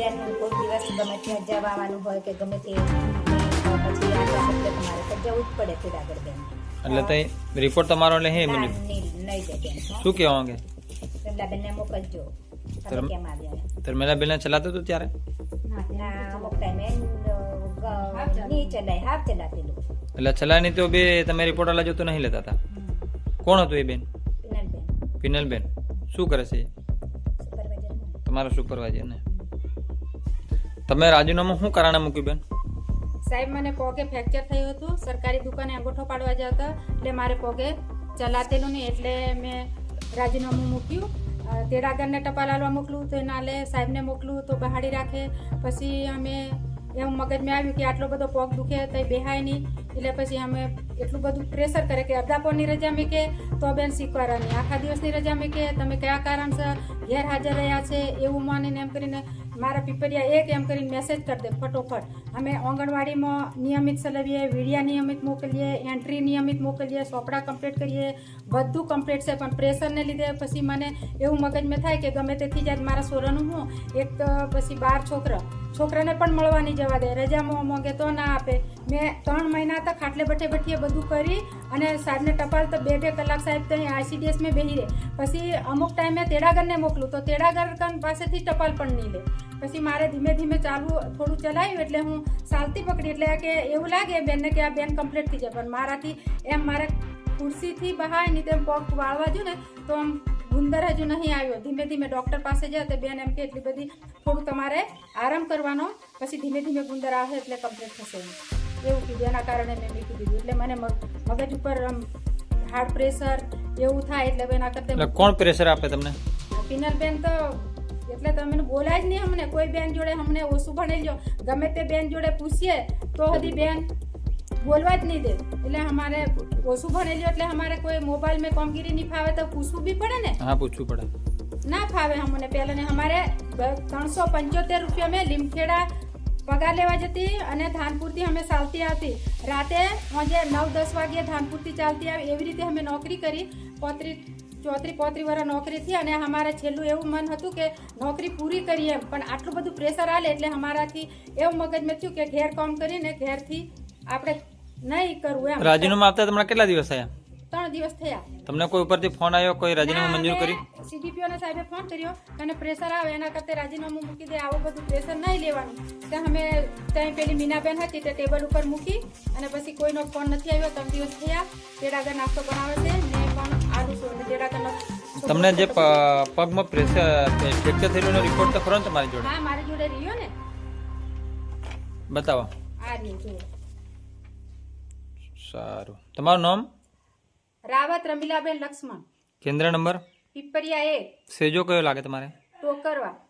બેન કોઈ દિવસ ગમે ત્યાં જવાનું હોય કે ગમે તે તો પછી આટલા સપ્તે તમારે તો જવું જ પડે ફિર આગળ બેન એટલે તઈ રિપોર્ટ તમારો એટલે હે ના, મને નહીં નહીં દે બેન. હો. શું કહેવા માંગે? પેલા બેનને મોકલજો. તમે તરમ- કેમ આવ્યા? એમ. ધર્મેલા બેન ચલાતું હતું ત્યારે? ના અમુક ટાઈમે નહીં ચલાય હાફ ચલાતેલું. એટલે ચલાની તો બે તમે રિપોર્ટ આલા જોતો નહીં લેતા હતા કોણ હતું એ બેન? પિનલબેન. પિનલબેન. શું કરે છે એ? સુપરવાઇઝર તમારા સુપરવાઇઝર ને. તમે રાજીનામું શું કારણે મૂક્યું, બેન? સાહેબ, મને પગે ફ્રેક્ચર થયું હતું. સરકારી દુકાને અંગૂઠો પાડવા જતા એટલે મારે પગે ચલાતેલું નહીં, એટલે મેં રાજીનામું મૂક્યું. તેડાગરને ટપાલ આલવા મોકલું, તો એના લે સાહેબને મોકલું, તો બહાડી રાખે. પછી અમે એમ મગજમાં આવ્યું કે આટલો બધો પગ દુખે તો બેહાય નહીં. એટલે પછી અમે એટલું બધું પ્રેશર કરે કે અડધાપોરની રજા મૂકે તો બેન શીખવાડવાની. આખા દિવસની રજા મેં તમે કયા કારણસર ગેરહાજર રહ્યા છે એવું માનીને એમ કરીને મારા પીપરિયા એક એમ કરીને મેસેજ કરી દે ફટોફટ. અમે આંગણવાડીમાં નિયમિત ચલાવીએ, વિડિયા નિયમિત મોકલીએ એન્ટ્રી નિયમિત મોકલીએ, સોપડા કમ્પ્લીટ કરીએ, બધું કમ્પ્લીટ છે, પણ પ્રેશરને લીધે પછી મને એવું મગજમાં થાય કે ગમે તેથી જાય મારા સોરાનું હું એક તો પછી બાર છોકરા. છોકરાને પણ મળવાની જવા દે. રજામાં મોંઘે તો ના આપે. મેં ત્રણ મહિના તક ખાટલે બઠે બઠીએ બધું કરી અને સાહેબને ટપાલ તો બે બે કલાક સાહેબ તો અહીં આઈસીડીએસ મેં બેહી રહે. પછી અમુક ટાઈમે તેડાગરને મોકલું તો તેડાગર પાસેથી ટપાલ પણ નહીં લે. પછી મારે ધીમે ધીમે ચાલુ થોડું ચલાવ્યું એટલે હું ચાલતી પકડી એટલે કે એવું લાગે બેનને કે આ બેન કમ્પ્લીટ થઈ જાય. પણ મારાથી એમ મારે ખુરશીથી બહાર નહીં તેમ પગ વાળવા જો ને તો આમ ગુંદર હજુ નહીં આવ્યો. ધીમે ધીમે ડૉક્ટર પાસે જાય તો બેન એમ કે એટલી બધી થોડું તમારે આરામ કરવાનો. પછી ધીમે ધીમે ગુંદર આવે એટલે કમ્પ્લીટ થશે. એવું કીધું એના કારણે મેં મૂકી દીધું. એટલે મને મગજ ઉપર હાર્ડ પ્રેશર એવું થાય એટલે એના કરતા કોણ પ્રેશર આપે તમને? પિનલબેન તો એટલે તમે બોલાય જ નહીં અમને. કોઈ બેન જોડે અમને ઓછું ભણેલો ગમે તે બેન જોડે પૂછીએ તો હજી બેન બોલવા જ નહીં દે. એટલે અમારે ઓછું ભણેલું એટલે અમારે કોઈ મોબાઈલ મેં કામગીરી નહીં ફાવે તો પૂછવું બી પડે ને? હા પૂછવું પડે. ના ફાવે અમને. પહેલા ને અમારે ત્રણસો પંચોતેર રૂપિયા મેં લીમખેડા પગાર લેવા જતી અને ધાનપુરથી અમે ચાલતી આવતી. રાતે સાંજે નવ દસ વાગ્યે ધાનપુરથી ચાલતી આવી. એવી રીતે અમે નોકરી કરી. પોત્રી ચોત્રી પોત્રી વર્ષ નોકરી થઈ અને અમારે છેલ્લું એવું મન હતું કે નોકરી પૂરી કરીએ પણ આટલું બધું પ્રેશર આલે એટલે અમારાથી એવું મગજમાં થયું કે ઘેર કામ કરીને ઘેરથી આપણે નહીં કરવું એમ. રાજીનામું આપતા તમને કેટલા દિવસ થયા? ત્રણ દિવસ થયા. તમને કોઈ ઉપરથી ફોન આવ્યો કોઈ રાજીનામું મંજૂર કરી સીડીપીઓ ના સાહેબે ફોન કર્યો તને પ્રેશર આવે એના કરતા રાજીનામું મૂકી દે આવું બધું પ્રેશર નહીં લેવાનું. તો અમે ત્યાં પેલી મીનાબેન હતી તે ટેબલ ઉપર મૂકી અને પછી કોઈનો ફોન નથી આવ્યો ત્રણ દિવસ થયા. તેડાગર નાસ્તો બનાવે છે ને પણ આલુ ને તમને જે પગમાં પ્રેશર ફ્રેક્ચર થયેલું રિપોર્ટ તો ખરો ને તમારી જોડે? હા મારી જોડે રહ્યો ને. બતાવો. આ રહ્યો સારું. તમારું નામ? રાવત રમીલાબેન લક્ષ્મણ. કેન્દ્ર નંબર? પીપરિયા એક. સેજો કયો લાગે તમારે? ટોકરવા.